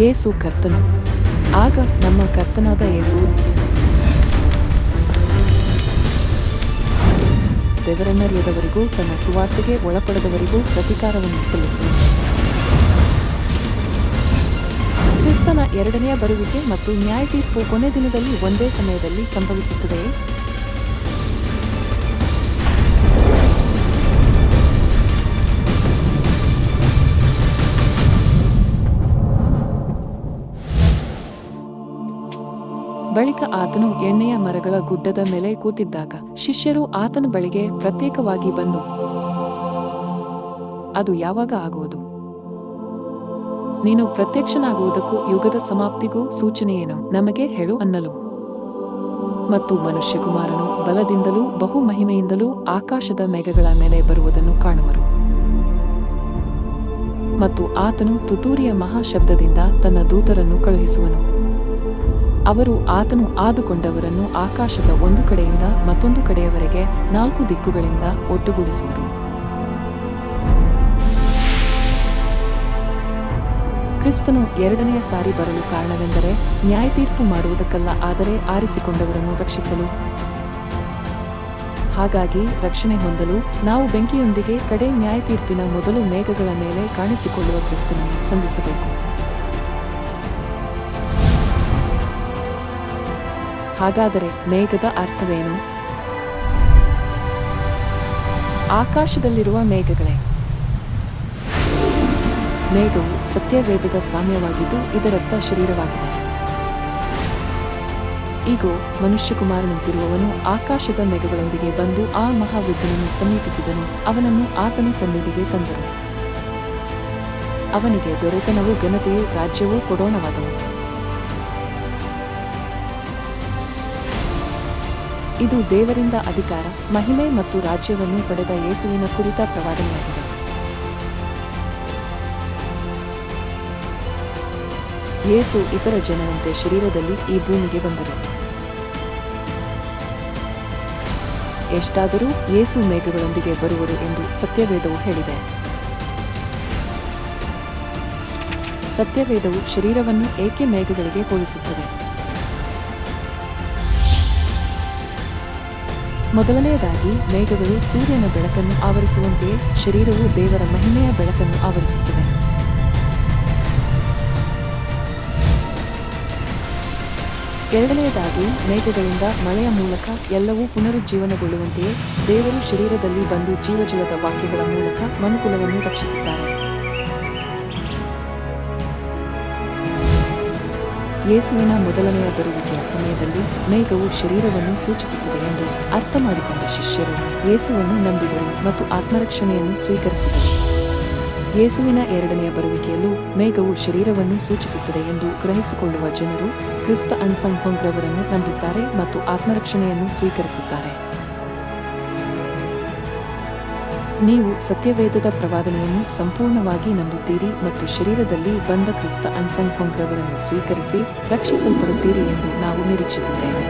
ಯೇಸು ಕರ್ತನು. ಆಗ ನಮ್ಮ ಕರ್ತನಾದ ಯೇಸು ದೇವರನ್ನರಿಯದವರಿಗೂ ತನ್ನ ಸುವಾರ್ತೆಗೆ ಒಳಪಡದವರಿಗೂ ಪ್ರತಿಕಾರವನ್ನು ಸಲ್ಲಿಸುವನು ಕ್ರಿಸ್ತನ ಎರಡನೆಯ ಬರುವಿಕೆ ಮತ್ತು ನ್ಯಾಯ ತೀರ್ಪು ಕೊನೆ ದಿನದಲ್ಲಿ ಒಂದೇ ಸಮಯದಲ್ಲಿ ಸಂಭವಿಸುತ್ತದೆಯೇ? ಬಳಿಕ ಆತನು ಎಣ್ಣೆಯ ಮರಗಳ ಗುಡ್ಡದ ಮೇಲೆ ಕೂತಿದ್ದಾಗ ಶಿಷ್ಯರು ಆತನ ಬಳಿಗೆ ಪ್ರತ್ಯೇಕವಾಗಿ ಬಂದು, ಅದು ಯಾವಾಗ ಆಗುವುದು? ನೀನು ಪ್ರತ್ಯಕ್ಷನಾಗುವುದಕ್ಕೂ ಯುಗದ ಸಮಾಪ್ತಿಗೂ ಸೂಚನೆಯೇನು? ನಮಗೆ ಹೇಳು ಅನ್ನಲು. ಮತ್ತು ಮನುಷ್ಯಕುಮಾರನು ಬಲದಿಂದಲೂ ಬಹು ಮಹಿಮೆಯಿಂದಲೂ ಆಕಾಶದ ಮೇಘಗಳ ಮೇಲೆ ಬರುವುದನ್ನು ಕಾಣುವರು. ಮತ್ತು ಆತನು ತುತೂರಿಯ ಮಹಾಶಬ್ದದಿಂದ ತನ್ನ ದೂತರನ್ನು ಕಳುಹಿಸುವನು. ಅವರು ಆತನು ಆದುಕೊಂಡವರನ್ನು ಆಕಾಶದ ಒಂದು ಕಡೆಯಿಂದ ಮತ್ತೊಂದು ಕಡೆಯವರೆಗೆ ನಾಲ್ಕು ದಿಕ್ಕುಗಳಿಂದ ಒಟ್ಟುಗೂಡಿಸುವರು. ಕ್ರಿಸ್ತನು ಎರಡನೆಯ ಸಾರಿ ಬರಲು ಕಾರಣವೆಂದರೆ ನ್ಯಾಯತೀರ್ಪು ಮಾಡುವುದಕ್ಕಲ್ಲ ಆದರೆ ಆರಿಸಿಕೊಂಡವರನ್ನು ರಕ್ಷಿಸಲು. ಹಾಗಾಗಿ ರಕ್ಷಣೆ ಹೊಂದಲು ನಾವು ಬೆಂಕಿಯೊಂದಿಗೆ ಕಡೆ ನ್ಯಾಯ ತೀರ್ಪಿನ ಮೊದಲು ಮೇಘಗಳ ಮೇಲೆ ಕಾಣಿಸಿಕೊಳ್ಳುವ ಕ್ರಿಸ್ತನನ್ನು ಸಂಧಿಸಬೇಕು. ಹಾಗಾದರೆ ಮೇಘದ ಅರ್ಥವೇನು? ಆಕಾಶದಲ್ಲಿರುವ ಮೇಘಗಳೇ. ಮೇಘವು ಸತ್ಯವೇದದ ಸಾಮ್ಯವಾಗಿದ್ದು ಇದರರ್ಥ ಶರೀರವಾಗಿದೆ. ಈಗ, ಮನುಷ್ಯಕುಮಾರನಂತಿರುವವನು ಆಕಾಶದ ಮೇಘಗಳೊಂದಿಗೆ ಬಂದು ಆ ಮಹಾವೃದ್ಧನನ್ನು ಸಮೀಪಿಸಿದನು. ಅವನನ್ನು ಆತನ ಸನ್ನಿಧಿಗೆ ತಂದರು. ಅವನಿಗೆ ದೊರೆತನವೂ ಘನತೆಯೂ ರಾಜ್ಯವೂ ಕೊಡೋಣವಾದವು. ಇದು ದೇವರಿಂದ ಅಧಿಕಾರ, ಮಹಿಮೆ ಮತ್ತು ರಾಜ್ಯವನ್ನು ಪಡೆದ ಯೇಸುವಿನ ಕುರಿತ ಪ್ರವಾದನೆಯಾಗಿದೆ. ಯೇಸು ಇತರ ಜನರಂತೆ ಶರೀರದಲ್ಲಿ ಈ ಭೂಮಿಗೆ ಬಂದರು. ಎಷ್ಟಾದರೂ ಯೇಸು ಮೇಘಗಳೊಂದಿಗೆ ಬರುವರು ಎಂದು ಸತ್ಯವೇದವು ಹೇಳಿದೆ. ಸತ್ಯವೇದವು ಶರೀರವನ್ನು ಏಕೆ ಮೇಘಗಳಿಗೆ ಹೋಲಿಸುತ್ತದೆ? ಮೊದಲನೆಯದಾಗಿ ಮೇಘಗಳು ಸೂರ್ಯನ ಬೆಳಕನ್ನು ಆವರಿಸುವಂತೆಯೇ ಶರೀರವು ದೇವರ ಮಹಿಮೆಯ ಬೆಳಕನ್ನು ಆವರಿಸುತ್ತದೆ. ಎರಡನೆಯದಾಗಿ ಮೇಘಗಳಿಂದ ಮಳೆಯ ಮೂಲಕ ಎಲ್ಲವೂ ಪುನರುಜ್ಜೀವನಗೊಳ್ಳುವಂತೆಯೇ ದೇವರು ಶರೀರದಲ್ಲಿ ಬಂದು ಜೀವಜಲದ ವಾಕ್ಯಗಳ ಮೂಲಕ ಮನುಕುಲವನ್ನು ರಕ್ಷಿಸುತ್ತಾರೆ. ಯೇಸುವಿನ ಮೊದಲನೆಯ ಬರುವಿಕೆಯ ಸಮಯದಲ್ಲಿ ಮೇಘವು ಶರೀರವನ್ನು ಸೂಚಿಸುತ್ತದೆ ಎಂದು ಅರ್ಥ ಮಾಡಿಕೊಂಡ ಶಿಷ್ಯರು ಯೇಸುವನ್ನು ನಂಬಿದರು ಮತ್ತು ಆತ್ಮರಕ್ಷಣೆಯನ್ನು ಸ್ವೀಕರಿಸಿದರು. ಯೇಸುವಿನ ಎರಡನೆಯ ಬರುವಿಕೆಯಲ್ಲೂ ಮೇಘವು ಶರೀರವನ್ನು ಸೂಚಿಸುತ್ತದೆ ಎಂದು ಗ್ರಹಿಸಿಕೊಳ್ಳುವ ಜನರು ಕ್ರಿಸ್ತ ಅನ್ಸಂಹೊಂಗ್ರವರನ್ನು ನಂಬುತ್ತಾರೆ ಮತ್ತು ಆತ್ಮರಕ್ಷಣೆಯನ್ನು ಸ್ವೀಕರಿಸುತ್ತಾರೆ. ನೀವು ಸತ್ಯವೇದದ ಪ್ರವಾದನೆಯನ್ನು ಸಂಪೂರ್ಣವಾಗಿ ನಂಬುತ್ತೀರಿ ಮತ್ತು ಶರೀರದಲ್ಲಿ ಬಂದ ಕ್ರಿಸ್ತ ಅನ್ಸಂಹೊಂಗ್ರವರನ್ನು ಸ್ವೀಕರಿಸಿ ರಕ್ಷಿಸಲ್ಪಡುತ್ತೀರಿ ಎಂದು ನಾವು ನಿರೀಕ್ಷಿಸುತ್ತೇವೆ.